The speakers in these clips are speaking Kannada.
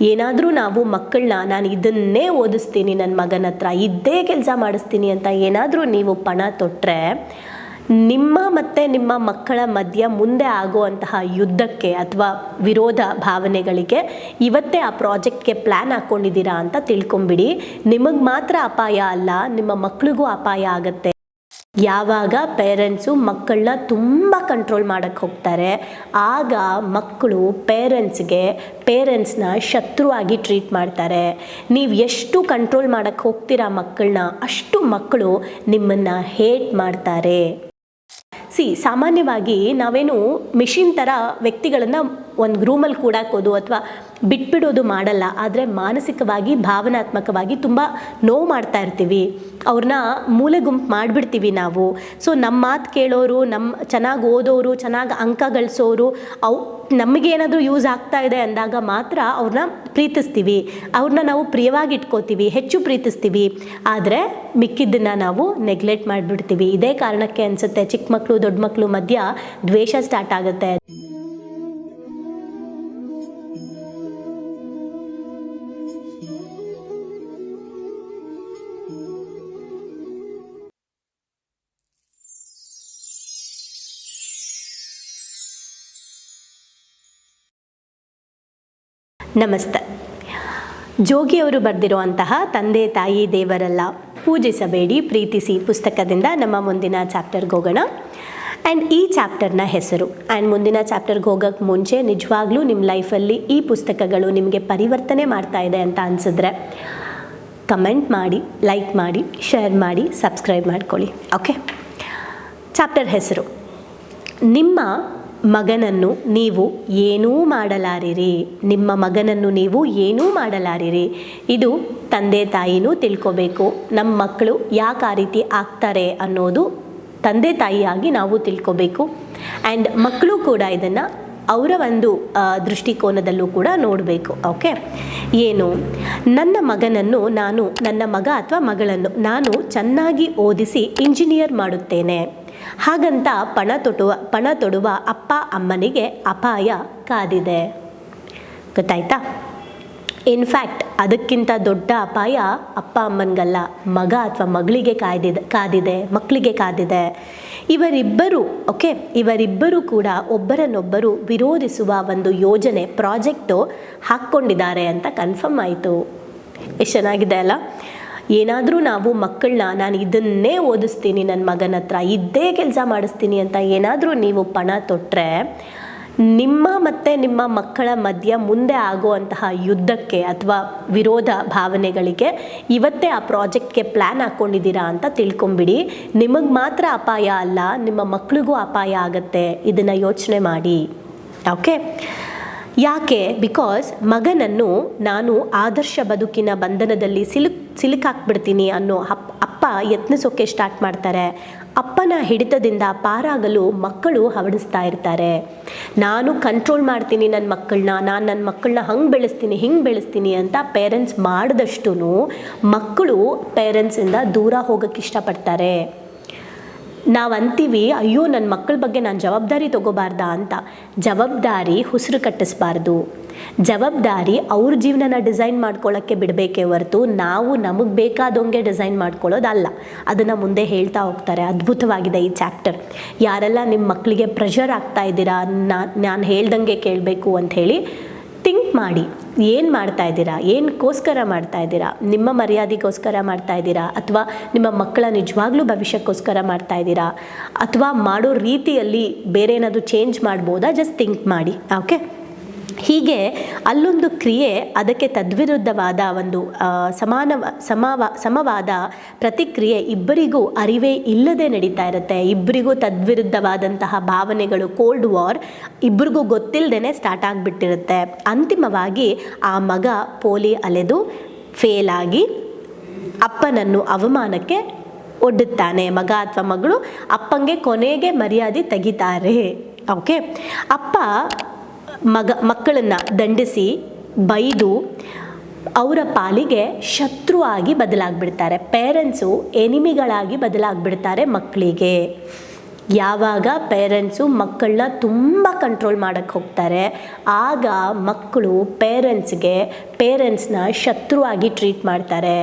ಏನಾದರೂ ನಾವು ಮಕ್ಕಳನ್ನ ನಾನು ಇದನ್ನೇ ಓದಿಸ್ತೀನಿ ನನ್ನ ಮಗನ ಹತ್ರ ಇದ್ದೇ ಕೆಲಸ ಮಾಡಿಸ್ತೀನಿ ಅಂತ ಏನಾದರೂ ನೀವು ಪಣ ತೊಟ್ಟರೆ ನಿಮ್ಮ ಮತ್ತು ನಿಮ್ಮ ಮಕ್ಕಳ ಮಧ್ಯ ಮುಂದೆ ಆಗುವಂತಹ ಯುದ್ಧಕ್ಕೆ ಅಥವಾ ವಿರೋಧ ಭಾವನೆಗಳಿಗೆ ಇವತ್ತೇ ಆ ಪ್ರಾಜೆಕ್ಟ್ಗೆ ಪ್ಲ್ಯಾನ್ ಹಾಕ್ಕೊಂಡಿದ್ದೀರಾ ಅಂತ ತಿಳ್ಕೊಂಬಿಡಿ. ನಿಮಗೆ ಮಾತ್ರ ಅಪಾಯ ಅಲ್ಲ, ನಿಮ್ಮ ಮಕ್ಕಳಿಗೂ ಅಪಾಯ ಆಗುತ್ತೆ. ಯಾವಾಗ ಪೇರೆಂಟ್ಸು ಮಕ್ಕಳನ್ನ ತುಂಬ ಕಂಟ್ರೋಲ್ ಮಾಡೋಕ್ಕೆ ಹೋಗ್ತಾರೆ, ಆಗ ಮಕ್ಕಳು ಪೇರೆಂಟ್ಸ್ಗೆ ಪೇರೆಂಟ್ಸ್ನ ಶತ್ರುವಾಗಿ ಟ್ರೀಟ್ ಮಾಡ್ತಾರೆ. ನೀವು ಎಷ್ಟು ಕಂಟ್ರೋಲ್ ಮಾಡೋಕ್ಕೆ ಹೋಗ್ತೀರಾ ಮಕ್ಕಳನ್ನ ಅಷ್ಟು ಮಕ್ಕಳು ನಿಮ್ಮನ್ನು ಹೇಟ್ ಮಾಡ್ತಾರೆ. ಸಿ ಸಾಮಾನ್ಯವಾಗಿ ನಾವೇನು ಮಿಷಿನ್ ಥರ ವ್ಯಕ್ತಿಗಳನ್ನು ಒಂದು ರೂಮಲ್ಲಿ ಕೂಡಾಕೋದು ಅಥವಾ ಬಿಟ್ಬಿಡೋದು ಮಾಡಲ್ಲ, ಆದರೆ ಮಾನಸಿಕವಾಗಿ, ಭಾವನಾತ್ಮಕವಾಗಿ ತುಂಬ ನೋವು ಮಾಡ್ತಾ ಇರ್ತೀವಿ. ಅವ್ರನ್ನ ಮೂಲೆ ಗುಂಪು ಮಾಡಿಬಿಡ್ತೀವಿ ನಾವು. ಸೊ ನಮ್ಮ ಮಾತು ಕೇಳೋರು ನಮ್ಮ ಚೆನ್ನಾಗಿ ಓದೋರು, ಚೆನ್ನಾಗಿ ಅಂಕ ಗಳಿಸೋರು, ಅವು ನಮಗೇನಾದರೂ ಯೂಸ್ ಆಗ್ತಾ ಇದೆ ಅಂದಾಗ ಮಾತ್ರ ಅವ್ರನ್ನ ಪ್ರೀತಿಸ್ತೀವಿ. ಅವ್ರನ್ನ ನಾವು ಪ್ರಿಯವಾಗಿ ಇಟ್ಕೋತೀವಿ, ಹೆಚ್ಚು ಪ್ರೀತಿಸ್ತೀವಿ. ಆದರೆ ಮಿಕ್ಕಿದ್ದನ್ನು ನಾವು ನೆಗ್ಲೆಕ್ಟ್ ಮಾಡಿಬಿಡ್ತೀವಿ. ಇದೇ ಕಾರಣಕ್ಕೆ ಅನಿಸುತ್ತೆ ಚಿಕ್ಕ ಮಕ್ಕಳು ದೊಡ್ಡ ಮಕ್ಕಳು ಮಧ್ಯ ದ್ವೇಷ ಸ್ಟಾರ್ಟ್ ಆಗುತ್ತೆ. ನಮಸ್ತೆ. ಜೋಗಿಯವರು ಬರೆದಿರುವಂತಹ ತಂದೆ ತಾಯಿ ದೇವರಲ್ಲ ಪೂಜಿಸಬೇಡಿ, ಪ್ರೀತಿಸಿ ಪುಸ್ತಕದಿಂದ ನಮ್ಮ ಮುಂದಿನ ಚಾಪ್ಟರ್ಗೆ ಹೋಗೋಣ. ಆ್ಯಂಡ್ ಈ ಚಾಪ್ಟರ್ನ ಹೆಸರು. ಆ್ಯಂಡ್ ಮುಂದಿನ ಚಾಪ್ಟರ್ಗೆ ಹೋಗೋಕ್ಕೆ ಮುಂಚೆ ನಿಜವಾಗ್ಲೂ ನಿಮ್ಮ ಲೈಫಲ್ಲಿ ಈ ಪುಸ್ತಕಗಳು ನಿಮಗೆ ಪರಿವರ್ತನೆ ಮಾಡ್ತಾ ಇದೆ ಅಂತ ಅನಿಸಿದ್ರೆ ಕಮೆಂಟ್ ಮಾಡಿ, ಲೈಕ್ ಮಾಡಿ, ಶೇರ್ ಮಾಡಿ, ಸಬ್ಸ್ಕ್ರೈಬ್ ಮಾಡ್ಕೊಳ್ಳಿ. ಓಕೆ ಚಾಪ್ಟರ್ ಹೆಸರು. ನಿಮ್ಮ ಮಗನನ್ನು ನೀವು ಏನೂ ಮಾಡಲಾರಿರಿ. ನಿಮ್ಮ ಮಗನನ್ನು ನೀವು ಏನೂ ಮಾಡಲಾರಿರಿ. ಇದು ತಂದೆ ತಾಯಿನೂ ತಿಳ್ಕೊಬೇಕು. ನಮ್ಮ ಮಕ್ಕಳು ಯಾಕೆ ಆ ರೀತಿ ಆಗ್ತಾರೆ ಅನ್ನೋದು ತಂದೆ ತಾಯಿಯಾಗಿ ನಾವು ತಿಳ್ಕೊಬೇಕು. ಆ್ಯಂಡ್ ಮಕ್ಕಳು ಕೂಡ ಇದನ್ನು ಅವರ ಒಂದು ದೃಷ್ಟಿಕೋನದಲ್ಲೂ ಕೂಡ ನೋಡಬೇಕು. ಓಕೆ ಏನು? ನನ್ನ ಮಗನನ್ನು ನಾನು ನನ್ನ ಮಗ ಅಥವಾ ಮಗಳನ್ನು ನಾನು ಚೆನ್ನಾಗಿ ಓದಿಸಿ ಇಂಜಿನಿಯರ್ ಮಾಡುತ್ತೇನೆ. ಹಾಗಂತ ಪಣ ತೊಡುವ ಪಣ ತೊಡುವ ಅಪ್ಪ ಅಮ್ಮನಿಗೆ ಅಪಾಯ ಕಾದಿದೆ. ಗೊತ್ತಾಯ್ತಾ? ಇನ್ಫ್ಯಾಕ್ಟ್ ಅದಕ್ಕಿಂತ ದೊಡ್ಡ ಅಪಾಯ ಅಪ್ಪ ಅಮ್ಮನಿಗಲ್ಲ. ಮಗ ಅಥವಾ ಮಗಳಿಗೆ ಕಾಯ್ದಿದೆ, ಕಾದಿದೆ ಮಕ್ಕಳಿಗೆ ಕಾದಿದೆ. ಇವರಿಬ್ಬರು ಓಕೆ ಇವರಿಬ್ಬರು ಕೂಡ ಒಬ್ಬರನ್ನೊಬ್ಬರು ವಿರೋಧಿಸುವ ಒಂದು ಯೋಜನೆ, ಪ್ರಾಜೆಕ್ಟು ಹಾಕ್ಕೊಂಡಿದ್ದಾರೆ ಅಂತ ಕನ್ಫರ್ಮ್ ಆಯಿತು. ಎಷ್ಟು ಚೆನ್ನಾಗಿದೆ ಅಲ್ಲ? ಏನಾದರೂ ನಾವು ಮಕ್ಕಳನ್ನ ನಾನು ಇದನ್ನೇ ಓದಿಸ್ತೀನಿ ನನ್ನ ಮಗನ ಹತ್ರ ಇದ್ದೇ ಕೆಲಸ ಮಾಡಿಸ್ತೀನಿ ಅಂತ ಏನಾದರೂ ನೀವು ಪಣ ತೊಟ್ಟರೆ ನಿಮ್ಮ ಮತ್ತು ನಿಮ್ಮ ಮಕ್ಕಳ ಮಧ್ಯ ಮುಂದೆ ಆಗುವಂತಹ ಯುದ್ಧಕ್ಕೆ ಅಥವಾ ವಿರೋಧ ಭಾವನೆಗಳಿಗೆ ಇವತ್ತೇ ಆ ಪ್ರಾಜೆಕ್ಟ್ಗೆ ಪ್ಲ್ಯಾನ್ ಹಾಕ್ಕೊಂಡಿದ್ದೀರಾ ಅಂತ ತಿಳ್ಕೊಂಬಿಡಿ. ನಿಮಗೆ ಮಾತ್ರ ಅಪಾಯ ಅಲ್ಲ, ನಿಮ್ಮ ಮಕ್ಕಳಿಗೂ ಅಪಾಯ ಆಗುತ್ತೆ. ಇದನ್ನು ಯೋಚನೆ ಮಾಡಿ. ಓಕೆ? ಯಾಕೆ? ಬಿಕಾಸ್ ಮಗನನ್ನು ನಾನು ಆದರ್ಶ ಬದುಕಿನ ಬಂಧನದಲ್ಲಿ ಸಿಲುಕ್ ಸಿಲುಕಾಕ್ಬಿಡ್ತೀನಿ ಅನ್ನೋ ಅಪ್, ಅಪ್ಪ ಯತ್ನಿಸೋಕೆ ಸ್ಟಾರ್ಟ್ ಮಾಡ್ತಾರೆ. ಅಪ್ಪನ ಹಿಡಿತದಿಂದ ಪಾರಾಗಲು ಮಕ್ಕಳು ಹವಡಿಸ್ತಾ ಇರ್ತಾರೆ. ನಾನು ಕಂಟ್ರೋಲ್ ಮಾಡ್ತೀನಿ ನನ್ನ ಮಕ್ಕಳನ್ನ ನಾನು ನನ್ನ ಮಕ್ಕಳನ್ನ ಹಂಗೆ ಬೆಳೆಸ್ತೀನಿ, ಹಿಂಗೆ ಬೆಳೆಸ್ತೀನಿ ಅಂತ ಪೇರೆಂಟ್ಸ್ ಮಾಡಿದಷ್ಟು ಮಕ್ಕಳು ಪೇರೆಂಟ್ಸಿಂದ ದೂರ ಹೋಗೋಕ್ಕೆ ಇಷ್ಟಪಡ್ತಾರೆ. ನಾವು ಅಂತೀವಿ, ಅಯ್ಯೋ ನನ್ನ ಮಕ್ಕಳ ಬಗ್ಗೆ ನಾನು ಜವಾಬ್ದಾರಿ ತಗೋಬಾರ್ದಾ ಅಂತ. ಜವಾಬ್ದಾರಿ ಉಸಿರು ಕಟ್ಟಿಸ್ಬಾರ್ದು. ಜವಾಬ್ದಾರಿ ಅವ್ರ ಜೀವನನ ಡಿಸೈನ್ ಮಾಡ್ಕೊಳ್ಳೋಕ್ಕೆ ಬಿಡಬೇಕೇ ಹೊರತು ನಾವು ನಮಗೆ ಬೇಕಾದಂಗೆ ಡಿಸೈನ್ ಮಾಡ್ಕೊಳ್ಳೋದಲ್ಲ ಅದನ್ನು ಮುಂದೆ ಹೇಳ್ತಾ ಹೋಗ್ತಾರೆ. ಅದ್ಭುತವಾಗಿದೆ ಈ ಚಾಪ್ಟರ್. ಯಾರೆಲ್ಲ ನಿಮ್ಮ ಮಕ್ಕಳಿಗೆ ಪ್ರೆಷರ್ ಆಗ್ತಾ ಇದ್ದೀರಾ ನಾನು ಹೇಳ್ದಂಗೆ ಕೇಳಬೇಕು ಅಂತ ಹೇಳಿ ಥಿಂಕ್ ಮಾಡಿ. ಏನು ಮಾಡ್ತಾ ಇದ್ದೀರಾ? ಏನಕ್ಕೋಸ್ಕರ ಮಾಡ್ತಾ ಇದ್ದೀರಾ? ನಿಮ್ಮ ಮರ್ಯಾದೆಗೋಸ್ಕರ ಮಾಡ್ತಾ ಇದ್ದೀರಾ? ಅಥವಾ ನಿಮ್ಮ ಮಕ್ಕಳ ನಿಜವಾಗ್ಲೂ ಭವಿಷ್ಯಕ್ಕೋಸ್ಕರ ಮಾಡ್ತಾ ಇದ್ದೀರಾ? ಅಥವಾ ಮಾಡೋ ರೀತಿಯಲ್ಲಿ ಬೇರೆ ಏನಾದರೂ ಚೇಂಜ್ ಮಾಡ್ಬೋದಾ? ಜಸ್ಟ್ ಥಿಂಕ್ ಮಾಡಿ. ಓಕೆ ಹೀಗೆ ಅಲ್ಲೊಂದು ಕ್ರಿಯೆ ಅದಕ್ಕೆ ತದ್ವಿರುದ್ಧವಾದ ಒಂದು ಸಮಾನ ಸಮವ, ಸಮವಾದ ಪ್ರತಿಕ್ರಿಯೆ ಇಬ್ಬರಿಗೂ ಅರಿವೇ ಇಲ್ಲದೆ ನಡೀತಾ ಇರುತ್ತೆ. ಇಬ್ಬರಿಗೂ ತದ್ವಿರುದ್ಧವಾದಂತಹ ಭಾವನೆಗಳು ಕೋಲ್ಡ್ ವಾರ್ ಇಬ್ಬರಿಗೂ ಗೊತ್ತಿಲ್ಲದೇ ಸ್ಟಾರ್ಟ್ ಆಗಿಬಿಟ್ಟಿರುತ್ತೆ. ಅಂತಿಮವಾಗಿ ಆ ಮಗ ಪೋಲಿ ಅಲೆದು ಫೇಲ್ ಆಗಿ ಅಪ್ಪನನ್ನು ಅವಮಾನಕ್ಕೆ ಒಡ್ಡುತ್ತಾನೆ. ಮಗ ಅಥವಾ ಮಗಳು ಅಪ್ಪಂಗೆ ಕೊನೆಗೆ ಮರ್ಯಾದೆ ತೆಗಿತಾರೆ. ಓಕೆ ಅಪ್ಪ ಮಗ, ಮಕ್ಕಳನ್ನು ದಂಡಿಸಿ ಬೈದು ಅವರ ಪಾಲಿಗೆ ಶತ್ರು ಆಗಿ ಬದಲಾಗ್ಬಿಡ್ತಾರೆ ಪೇರೆಂಟ್ಸು ಎನಿಮಿಗಳಾಗಿ ಬದಲಾಗ್ಬಿಡ್ತಾರೆ ಮಕ್ಕಳಿಗೆ. ಯಾವಾಗ ಪೇರೆಂಟ್ಸು ಮಕ್ಕಳನ್ನ ತುಂಬ ಕಂಟ್ರೋಲ್ ಮಾಡೋಕ್ಕೆ ಹೋಗ್ತಾರೆ, ಆಗ ಮಕ್ಕಳು ಪೇರೆಂಟ್ಸ್ಗೆ ಪೇರೆಂಟ್ಸ್ನ ಶತ್ರುವಾಗಿ ಟ್ರೀಟ್ ಮಾಡ್ತಾರೆ.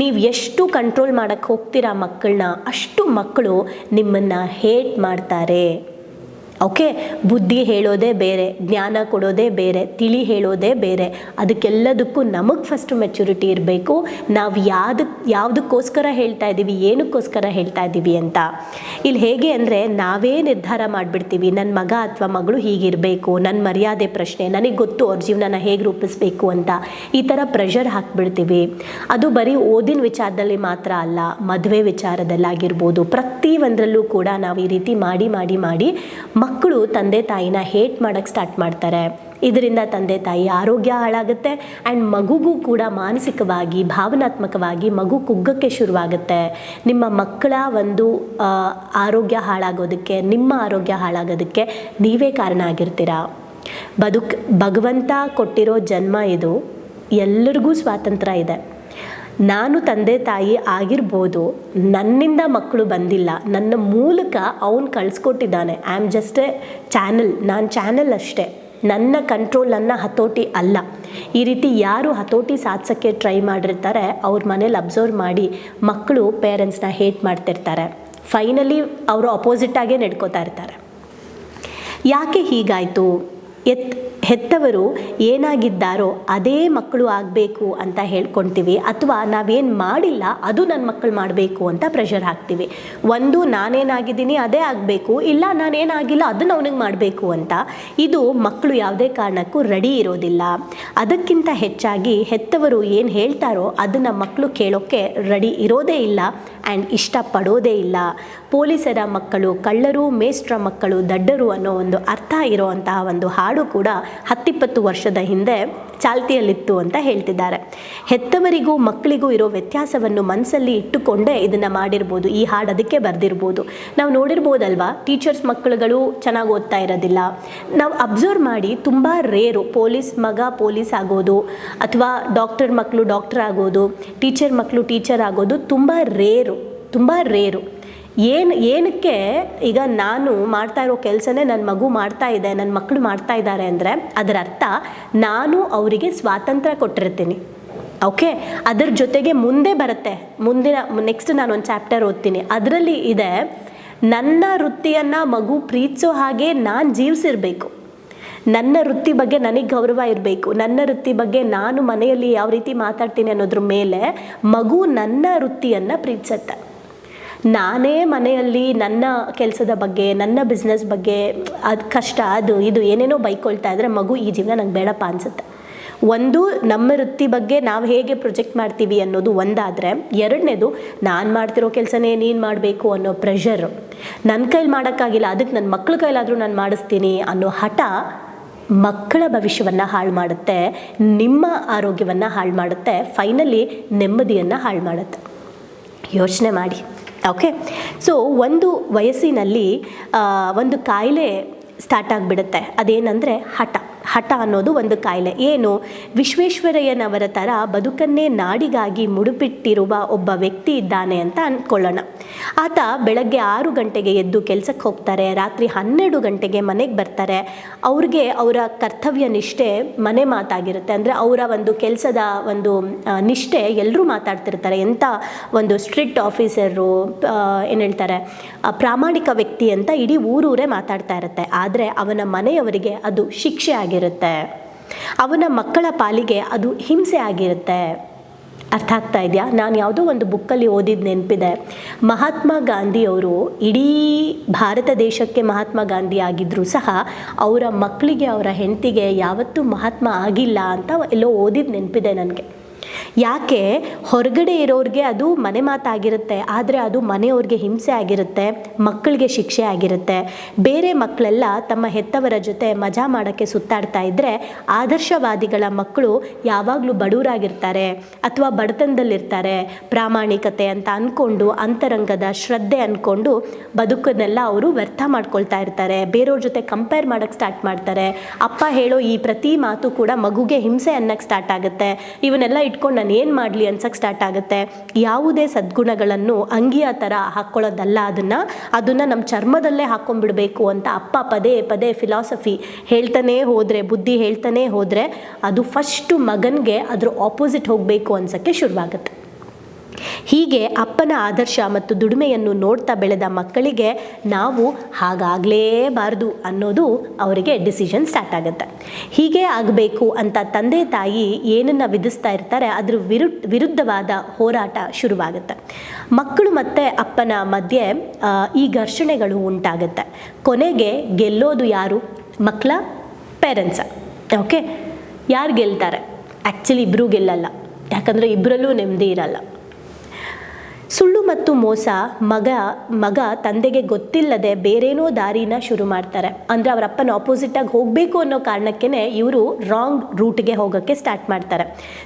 ನೀವು ಎಷ್ಟು ಕಂಟ್ರೋಲ್ ಮಾಡೋಕ್ಕೆ ಹೋಗ್ತೀರಾ ಮಕ್ಕಳನ್ನ ಅಷ್ಟು ಮಕ್ಕಳು ನಿಮ್ಮನ್ನು ಹೇಟ್ ಮಾಡ್ತಾರೆ. ಓಕೆ, ಬುದ್ಧಿ ಹೇಳೋದೇ ಬೇರೆ, ಜ್ಞಾನ ಕೊಡೋದೇ ಬೇರೆ, ತಿಳಿ ಹೇಳೋದೇ ಬೇರೆ, ಅದಕ್ಕೆಲ್ಲದಕ್ಕೂ ನಮಗೆ ಫಸ್ಟ್ ಮೆಚುರಿಟಿ ಇರಬೇಕು. ನಾವು ಯಾವ್ದು ಯಾವುದಕ್ಕೋಸ್ಕರ ಹೇಳ್ತಾ ಇದ್ದೀವಿ ಏನಕ್ಕೋಸ್ಕರ ಹೇಳ್ತಾ ಇದ್ದೀವಿ ಅಂತ. ಇಲ್ಲಿ ಹೇಗೆ ಅಂದರೆ, ನಾವೇ ನಿರ್ಧಾರ ಮಾಡಿಬಿಡ್ತೀವಿ ನನ್ನ ಮಗ ಅಥವಾ ಮಗಳು ಹೀಗಿರಬೇಕು ನನ್ನ ಮರ್ಯಾದೆ ಪ್ರಶ್ನೆ, ನನಗೆ ಗೊತ್ತು ಅವ್ರ ಜೀವನನ ಹೇಗೆ ರೂಪಿಸ್ಬೇಕು ಅಂತ, ಈ ಥರ ಪ್ರೆಷರ್ ಹಾಕ್ಬಿಡ್ತೀವಿ. ಅದು ಬರೀ ಓದಿನ ವಿಚಾರದಲ್ಲಿ ಮಾತ್ರ ಅಲ್ಲ, ಮದುವೆ ವಿಚಾರದಲ್ಲಾಗಿರ್ಬೋದು ಪ್ರತಿ ಒಂದರಲ್ಲೂ ಕೂಡ ನಾವು ಈ ರೀತಿ ಮಾಡಿ ಮಾಡಿ ಮಾಡಿ ಮಕ್ಕಳು ತಂದೆ ತಾಯಿನ ಹೇಟ್ ಮಾಡೋಕ್ಕೆ ಸ್ಟಾರ್ಟ್ ಮಾಡ್ತಾರೆ. ಇದರಿಂದ ತಂದೆ ತಾಯಿ ಆರೋಗ್ಯ ಹಾಳಾಗುತ್ತೆ ಆ್ಯಂಡ್ ಮಗುಗೂ ಕೂಡ ಮಾನಸಿಕವಾಗಿ, ಭಾವನಾತ್ಮಕವಾಗಿ ಮಗು ಕುಗ್ಗಕ್ಕೆ ಶುರುವಾಗುತ್ತೆ. ನಿಮ್ಮ ಮಕ್ಕಳ ಒಂದು ಆರೋಗ್ಯ ಹಾಳಾಗೋದಕ್ಕೆ, ನಿಮ್ಮ ಆರೋಗ್ಯ ಹಾಳಾಗೋದಕ್ಕೆ ನೀವೇ ಕಾರಣ ಆಗಿರ್ತೀರಾ? ಬದುಕ್, ಭಗವಂತ ಕೊಟ್ಟಿರೋ ಜನ್ಮ ಇದು. ಎಲ್ಲರಿಗೂ ಸ್ವಾತಂತ್ರ್ಯ ಇದೆ. ನಾನು ತಂದೆ ತಾಯಿ ಆಗಿರ್ಬೋದು, ನನ್ನಿಂದ ಮಕ್ಕಳು ಬಂದಿಲ್ಲ, ನನ್ನ ಮೂಲಕ ಅವನು ಕಳಿಸ್ಕೊಟ್ಟಿದ್ದಾನೆ. I am just a channel ನಾನು ಚಾನಲ್ ಅಷ್ಟೇ. ನನ್ನ ಕಂಟ್ರೋಲ್ ನನ್ನ ಹತೋಟಿ ಅಲ್ಲ. ಈ ರೀತಿ ಯಾರು ಹತೋಟಿ ಸಾಧಿಸೋಕ್ಕೆ ಟ್ರೈ ಮಾಡಿರ್ತಾರೆ, ಅವ್ರ ಮನೇಲಿ ಅಬ್ಸರ್ವ್ ಮಾಡಿ ಮಕ್ಕಳು ಪೇರೆಂಟ್ಸ್ನ ಹೇಟ್ ಮಾಡ್ತಿರ್ತಾರೆ. ಫೈನಲಿ ಅವರು ಅಪೋಸಿಟ್ಟಾಗೇ ನಡ್ಕೋತಾ ಇರ್ತಾರೆ. ಯಾಕೆ ಹೀಗಾಯಿತು? ಎತ್, ಹೆತ್ತವರು ಏನಾಗಿದ್ದಾರೋ ಅದೇ ಮಕ್ಕಳು ಆಗಬೇಕು ಅಂತ ಹೇಳ್ಕೊಳ್ತೀವಿ ಅಥವಾ ನಾವೇನು ಮಾಡಿಲ್ಲ ಅದು ನನ್ನ ಮಕ್ಕಳು ಮಾಡಬೇಕು ಅಂತ ಪ್ರೆಷರ್ ಹಾಕ್ತೀವಿ. ಒಂದು, ನಾನೇನಾಗಿದ್ದೀನಿ ಅದೇ ಆಗಬೇಕು, ಇಲ್ಲ ನಾನೇನಾಗಿಲ್ಲ ಅದನ್ನು ಅವನಿಗೆ ಮಾಡಬೇಕು ಅಂತ ಇದು ಮಕ್ಕಳು ಯಾವುದೇ ಕಾರಣಕ್ಕೂ ರೆಡಿ ಇರೋದಿಲ್ಲ. ಅದಕ್ಕಿಂತ ಹೆಚ್ಚಾಗಿ ಹೆತ್ತವರು ಏನು ಹೇಳ್ತಾರೋ ಅದನ್ನು ಮಕ್ಕಳು ಕೇಳೋಕ್ಕೆ ರೆಡಿ ಇರೋದೇ ಇಲ್ಲ ಆ್ಯಂಡ್ ಇಷ್ಟಪಡೋದೇ ಇಲ್ಲ. ಪೊಲೀಸರ ಮಕ್ಕಳು, ಕಳ್ಳರು, ಮೇಷ್ಟ್ರ ಮಕ್ಕಳು, ದಡ್ಡರು ಅನ್ನೋ ಒಂದು ಅರ್ಥ ಇರುವಂತಹ ಒಂದು ಹಾಡು ಕೂಡ ಹತ್ತಿಪ್ಪತ್ತು ವರ್ಷದ ಹಿಂದೆ ಚಾಲ್ತಿಯಲ್ಲಿತ್ತು ಅಂತ ಹೇಳ್ತಿದ್ದಾರೆ. ಹೆತ್ತವರಿಗೂ ಮಕ್ಕಳಿಗೂ ಇರೋ ವ್ಯತ್ಯಾಸವನ್ನು ಮನಸ್ಸಲ್ಲಿ ಇಟ್ಟುಕೊಂಡೇ ಇದನ್ನು ಮಾಡಿರ್ಬೋದು. ಈ ಹಾಡು ಅದಕ್ಕೆ ಬರೆದಿರ್ಬೋದು. ನಾವು ನೋಡಿರ್ಬೋದಲ್ವಾ? ಟೀಚರ್ಸ್ ಮಕ್ಕಳುಗಳು ಚೆನ್ನಾಗಿ ಓದ್ತಾ ಇರೋದಿಲ್ಲ. ನಾವು ಅಬ್ಸರ್ವ್ ಮಾಡಿ ತುಂಬ ರೇರು. ಪೊಲೀಸ್ ಮಗ ಪೊಲೀಸ್ ಆಗೋದು ಅಥವಾ ಡಾಕ್ಟರ್ ಮಕ್ಕಳು ಡಾಕ್ಟರ್ ಆಗೋದು, ಟೀಚರ್ ಮಕ್ಕಳು ಟೀಚರ್ ಆಗೋದು ತುಂಬ ರೇರು ತುಂಬ ರೇರು. ಏನು, ಏನಕ್ಕೆ ಈಗ ನಾನು ಮಾಡ್ತಾ ಇರೋ ಕೆಲಸನೇ ನನ್ನ ಮಗು ಮಾಡ್ತಾ ಇದೆ ನನ್ನ ಮಕ್ಕಳು ಮಾಡ್ತಾ ಇದ್ದಾರೆ ಅಂದರೆ ಅದರ ಅರ್ಥ ನಾನು ಅವರಿಗೆ ಸ್ವಾತಂತ್ರ್ಯ ಕೊಟ್ಟಿರ್ತೀನಿ. ಓಕೆ? ಅದರ ಜೊತೆಗೆ ಮುಂದೆ ಬರುತ್ತೆ. ಮುಂದಿನ ನೆಕ್ಸ್ಟ್ ನಾನು ಒಂದು ಚಾಪ್ಟರ್ ಓದ್ತೀನಿ. ಅದರಲ್ಲಿ ಇದೆ, ನನ್ನ ವೃತ್ತಿಯನ್ನು ಮಗು ಪ್ರೀತಿಸೋ ಹಾಗೆ ನಾನು ಜೀವಿಸಿರ್ಬೇಕು. ನನ್ನ ವೃತ್ತಿ ಬಗ್ಗೆ ನನಗೆ ಗೌರವ ಇರಬೇಕು. ನನ್ನ ವೃತ್ತಿ ಬಗ್ಗೆ ನಾನು ಮನೆಯಲ್ಲಿ ಯಾವ ರೀತಿ ಮಾತಾಡ್ತೀನಿ ಅನ್ನೋದ್ರ ಮೇಲೆ ಮಗು ನನ್ನ ವೃತ್ತಿಯನ್ನು ಪ್ರೀತಿಸತ್ತೆ. ನಾನೇ ಮನೆಯಲ್ಲಿ ನನ್ನ ಕೆಲಸದ ಬಗ್ಗೆ, ನನ್ನ ಬಿಸ್ನೆಸ್ ಬಗ್ಗೆ, ಅದು ಕಷ್ಟ, ಅದು ಇದು ಏನೇನೋ ಬೈಕೊಳ್ತಾ ಇದ್ರೆ ಮಗು ಈ ಜೀವನ ನಂಗೆ ಬೇಡಪ್ಪ ಅನಿಸುತ್ತೆ. ಒಂದು ನಮ್ಮ ವೃತ್ತಿ ಬಗ್ಗೆ ನಾವು ಹೇಗೆ ಪ್ರೊಜೆಕ್ಟ್ ಮಾಡ್ತೀವಿ ಅನ್ನೋದು ಒಂದಾದರೆ, ಎರಡನೇದು ನಾನು ಮಾಡ್ತಿರೋ ಕೆಲಸನೇ ನೀನು ಮಾಡಬೇಕು ಅನ್ನೋ ಪ್ರೆಷರ್ ನನ್ನ ಕೈಲಿ ಮಾಡೋಕ್ಕಾಗಿಲ್ಲ ಅದಕ್ಕೆ ನನ್ನ ಮಕ್ಕಳ ಕೈಲಾದರೂ ನಾನು ಮಾಡಿಸ್ತೀನಿ ಅನ್ನೋ ಹಠ ಮಕ್ಕಳ ಭವಿಷ್ಯವನ್ನು ಹಾಳು ಮಾಡುತ್ತೆ, ನಿಮ್ಮ ಆರೋಗ್ಯವನ್ನು ಹಾಳು ಮಾಡುತ್ತೆ ಫೈನಲಿ ನೆಮ್ಮದಿಯನ್ನು ಹಾಳು ಮಾಡುತ್ತೆ. ಯೋಚನೆ ಮಾಡಿ. ಓಕೆ ಸೊ ಒಂದು ವಯಸ್ಸಿನಲ್ಲಿ ಒಂದು ಕಾಯಿಲೆ ಸ್ಟಾರ್ಟ್ ಆಗಿಬಿಡುತ್ತೆ. ಅದೇನೆಂದರೆ ಹಠ. ಹಠ ಅನ್ನೋದು ಒಂದು ಕಾಯಿಲೆ. ಏನು? ವಿಶ್ವೇಶ್ವರಯ್ಯನವರ ಥರ ಬದುಕನ್ನೇ ನಾಡಿಗಾಗಿ ಮುಡುಪಿಟ್ಟಿರುವ ಒಬ್ಬ ವ್ಯಕ್ತಿ ಇದ್ದಾನೆ ಅಂತ ಅಂದ್ಕೊಳ್ಳೋಣ ಆತ ಬೆಳಗ್ಗೆ ಆರು ಗಂಟೆಗೆ ಎದ್ದು ಕೆಲಸಕ್ಕೆ ಹೋಗ್ತಾರೆ, ರಾತ್ರಿ ಹನ್ನೆರಡು ಗಂಟೆಗೆ ಮನೆಗೆ ಬರ್ತಾರೆ. ಅವ್ರಿಗೆ ಅವರ ಕರ್ತವ್ಯ ನಿಷ್ಠೆ ಮನೆ ಮಾತಾಗಿರುತ್ತೆ. ಅಂದರೆ ಅವರ ಒಂದು ಕೆಲಸದ ಒಂದು ನಿಷ್ಠೆ ಎಲ್ಲರೂ ಮಾತಾಡ್ತಿರ್ತಾರೆ. ಎಂಥ ಒಂದು ಸ್ಟ್ರಿಕ್ಟ್ ಆಫೀಸರು ಏನು ಹೇಳ್ತಾರೆ ಪ್ರಾಮಾಣಿಕ ವ್ಯಕ್ತಿ ಅಂತ ಇಡೀ ಊರೂರೇ ಮಾತಾಡ್ತಾ ಇರುತ್ತೆ. ಆದರೆ ಅವನ ಮನೆಯವರಿಗೆ ಅದು ಶಿಕ್ಷೆ ಆಗಿರುತ್ತೆ ಅವನ ಮಕ್ಕಳ ಪಾಲಿಗೆ ಅದು ಹಿಂಸೆ ಆಗಿರುತ್ತೆ. ಅರ್ಥ ಆಗ್ತಾ ಇದೆಯಾ? ನಾನು ಯಾವುದೋ ಒಂದು ಬುಕ್ಕಲ್ಲಿ ಓದಿದ ನೆನಪಿದೆ. ಮಹಾತ್ಮ ಗಾಂಧಿಯವರು ಇಡೀ ಭಾರತ ದೇಶಕ್ಕೆ ಮಹಾತ್ಮ ಗಾಂಧಿ ಆಗಿದ್ದರೂ ಸಹ ಅವರ ಮಕ್ಕಳಿಗೆ, ಅವರ ಹೆಂಡತಿಗೆ ಯಾವತ್ತೂ ಮಹಾತ್ಮ ಆಗಿಲ್ಲ ಅಂತ ಎಲ್ಲೋ ಓದಿದ ನೆನಪಿದೆ ನನಗೆ. ಯಾಕೆ ಹೊರಗಡೆ ಇರೋರಿಗೆ ಅದು ಮನೆ ಮಾತಾಗಿರುತ್ತೆ, ಆದರೆ ಅದು ಮನೆಯವ್ರಿಗೆ ಹಿಂಸೆ ಆಗಿರುತ್ತೆ, ಮಕ್ಕಳಿಗೆ ಶಿಕ್ಷೆ ಆಗಿರುತ್ತೆ. ಬೇರೆ ಮಕ್ಕಳೆಲ್ಲ ತಮ್ಮ ಹೆತ್ತವರ ಜೊತೆ ಮಜಾ ಮಾಡೋಕ್ಕೆ ಸುತ್ತಾಡ್ತಾ ಇದ್ದರೆ ಆದರ್ಶವಾದಿಗಳ ಮಕ್ಕಳು ಯಾವಾಗಲೂ ಬಡವರಾಗಿರ್ತಾರೆ ಅಥವಾ ಬಡತನದಲ್ಲಿರ್ತಾರೆ. ಪ್ರಾಮಾಣಿಕತೆ ಅಂತ ಅಂದ್ಕೊಂಡು ಅಂತರಂಗದ ಶ್ರದ್ಧೆ ಅಂದ್ಕೊಂಡು ಬದುಕನ್ನೆಲ್ಲ ಅವರು ವ್ಯರ್ಥ ಮಾಡ್ಕೊಳ್ತಾ ಇರ್ತಾರೆ. ಬೇರೆಯವ್ರ ಜೊತೆ ಕಂಪೇರ್ ಮಾಡೋಕ್ಕೆ ಸ್ಟಾರ್ಟ್ ಮಾಡ್ತಾರೆ. ಅಪ್ಪ ಹೇಳೋ ಈ ಪ್ರತಿ ಮಾತು ಕೂಡ ಮಗುಗೆ ಹಿಂಸೆ ಅನ್ನಕ್ಕೆ ಸ್ಟಾರ್ಟ್ ಆಗುತ್ತೆ. ಇವನ್ನೆಲ್ಲ ಇಟ್ಕೊಂಡು ಇಟ್ಕೊಂಡು ನಾನು ಏನು ಮಾಡಲಿ ಅನ್ಸಕ್ಕೆ ಸ್ಟಾರ್ಟ್ ಆಗುತ್ತೆ? ಯಾವುದೇ ಸದ್ಗುಣಗಳನ್ನು ಅಂಗಿಯ ಥರ ಹಾಕ್ಕೊಳ್ಳೋದಲ್ಲ ಅದನ್ನು. ಅದನ್ನು ನಮ್ಮ ಚರ್ಮದಲ್ಲೇ ಹಾಕ್ಕೊಂಡ್ಬಿಡಬೇಕು ಅಂತ ಅಪ್ಪ ಪದೇ ಪದೇ ಫಿಲಾಸಫಿ ಹೇಳ್ತಾನೇ ಹೋದರೆ, ಬುದ್ಧಿ ಹೇಳ್ತಾನೇ ಹೋದರೆ ಅದು ಫಸ್ಟು ಮಗನಿಗೆ ಅದ್ರ ಆಪೋಸಿಟ್ ಹೋಗಬೇಕು ಅನ್ಸೋಕ್ಕೆ ಶುರುವಾಗುತ್ತೆ. ಹೀಗೆ ಅಪ್ಪನ ಆದರ್ಶ ಮತ್ತು ದುಡಿಮೆಯನ್ನು ನೋಡ್ತಾ ಬೆಳೆದ ಮಕ್ಕಳಿಗೆ ನಾವು ಹಾಗಾಗಲೇಬಾರದು ಅನ್ನೋದು ಅವರಿಗೆ ಡಿಸಿಷನ್ ಸ್ಟಾರ್ಟ್ ಆಗುತ್ತೆ. ಹೀಗೆ ಆಗಬೇಕು ಅಂತ ತಂದೆ ತಾಯಿ ಏನನ್ನು ವಿಧಿಸ್ತಾ ಇರ್ತಾರೆ, ಅದ್ರ ವಿರುದ್ಧ, ವಿರುದ್ಧವಾದ ಹೋರಾಟ ಶುರುವಾಗುತ್ತೆ. ಮಕ್ಕಳು ಮತ್ತು ಅಪ್ಪನ ಮಧ್ಯೆ ಈ ಘರ್ಷಣೆಗಳು ಉಂಟಾಗುತ್ತೆ. ಕೊನೆಗೆ ಗೆಲ್ಲೋದು ಯಾರು? ಮಕ್ಕಳ ಪೇರೆಂಟ್ಸ ಓಕೆ ಯಾರು ಗೆಲ್ತಾರೆ? ಆ್ಯಕ್ಚುಲಿ ಇಬ್ಬರೂ ಗೆಲ್ಲಲ್ಲ. ಯಾಕಂದರೆ ಇಬ್ಬರಲ್ಲೂ ನೆಮ್ಮದಿ ಇರಲ್ಲ. ಸುಳ್ಳು ಮತ್ತು ಮೋಸ ಮಗ ಮಗ ತಂದೆಗೆ ಗೊತ್ತಿಲ್ಲದೆ ಬೇರೇನೋ ದಾರಿನ ಶುರು ಮಾಡ್ತಾರೆ. ಅಂದರೆ ಅವರ ಅಪ್ಪನ ಆಪೋಸಿಟಾಗಿ ಹೋಗಬೇಕು ಅನ್ನೋ ಕಾರಣಕ್ಕೇ ಇವರು ರಾಂಗ್ ರೂಟ್ಗೆ ಹೋಗೋಕ್ಕೆ ಸ್ಟಾರ್ಟ್ ಮಾಡ್ತಾರೆ.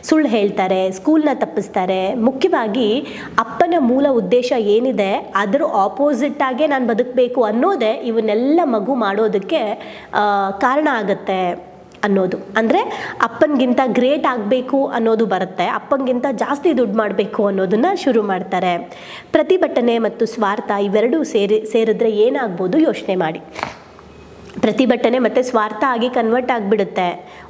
ಸುಳ್ಳು ಹೇಳ್ತಾರೆ ಸ್ಕೂಲ್ನ ತಪ್ಪಿಸ್ತಾರೆ. ಮುಖ್ಯವಾಗಿ ಅಪ್ಪನ ಮೂಲ ಉದ್ದೇಶ ಏನಿದೆ, ಅದರ ಆಪೋಸಿಟ್ಟಾಗೆ ನಾನು ಬದುಕಬೇಕು ಅನ್ನೋದೇ ಇವನ್ನೆಲ್ಲ ಮಗು ಮಾಡೋದಕ್ಕೆ ಕಾರಣ ಆಗುತ್ತೆ. ಅನ್ನೋದು. ಅಂದರೆ ಅಪ್ಪನಿಗಿಂತ ಗ್ರೇಟ್ ಆಗಬೇಕು ಅನ್ನೋದು ಬರುತ್ತೆ. ಅಪ್ಪನಿಗಿಂತ ಜಾಸ್ತಿ ದುಡ್ಡು ಮಾಡಬೇಕು ಅನ್ನೋದನ್ನು ಶುರು ಮಾಡ್ತಾರೆ. ಪ್ರತಿಭಟನೆ ಮತ್ತು ಸ್ವಾರ್ಥ ಇವೆರಡೂ ಸೇರಿ, ಸೇರಿದ್ರೆ ಏನಾಗ್ಬೋದು ಯೋಚನೆ ಮಾಡಿ. ಪ್ರತಿಭಟನೆ ಮತ್ತು ಸ್ವಾರ್ಥ ಆಗಿ ಕನ್ವರ್ಟ್ ಆಗಿಬಿಡುತ್ತೆ.